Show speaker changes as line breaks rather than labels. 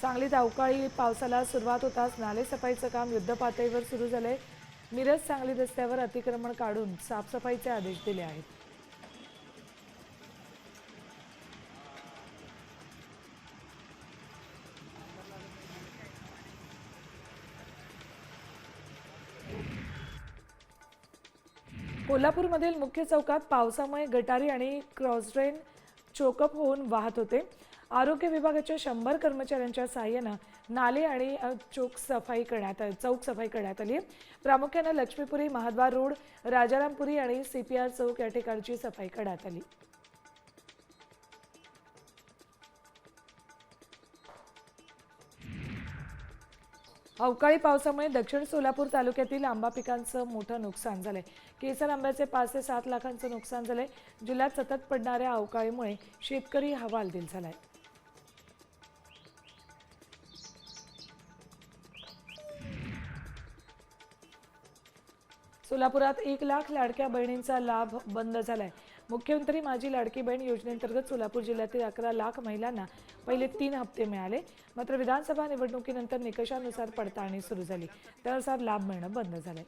सांगलीत अवकाळी पावसाला सुरुवात होताच नाले सफाईचं काम युद्धपातळीवर सुरू झालंय. मिरज सांगली रस्त्यावर अतिक्रमण काढून साफसफाईचे आदेश दिले आहेत. कोल्हापूरमधील मुख्य चौकात पावसामुळे गटारी आणि क्रॉसड्रेन चोकअप होऊन वाहत होते. आरोग्य विभागाच्या शंभर कर्मचाऱ्यांच्या सहाय्यानं नाले आणि चौक चोक सफाई करण्यात चौक सफाई करण्यात आली. प्रामुख्यानं लक्ष्मीपुरी महाद्वार रोड राजारामपुरी आणि सीपीआर चौक या ठिकाणची सफाई करण्यात आली. अवकाळी पावसामुळे दक्षिण सोलापूर तालुक्यातील आंबा पिकांचं मोठं नुकसान झालंय. केसर आंब्याचे पाच ते सात लाखांचं नुकसान झालंय. जिल्ह्यात सतत पडणाऱ्या अवकाळीमुळे शेतकरी हवालदिल झालाय. सोलापुरात एक लाख लाडक्या बहिणींचा लाभ बंद झालाय. मुख्यमंत्री माझी लाडकी बहीण योजनेअंतर्गत सोलापूर जिल्ह्यातील अकरा लाख महिलांना पहिले तीन हप्ते मिळाले. मात्र विधानसभा निवडणुकीनंतर निकषानुसार पडताळणी सुरू झाली. त्यानुसार लाभ मिळणं बंद झालंय.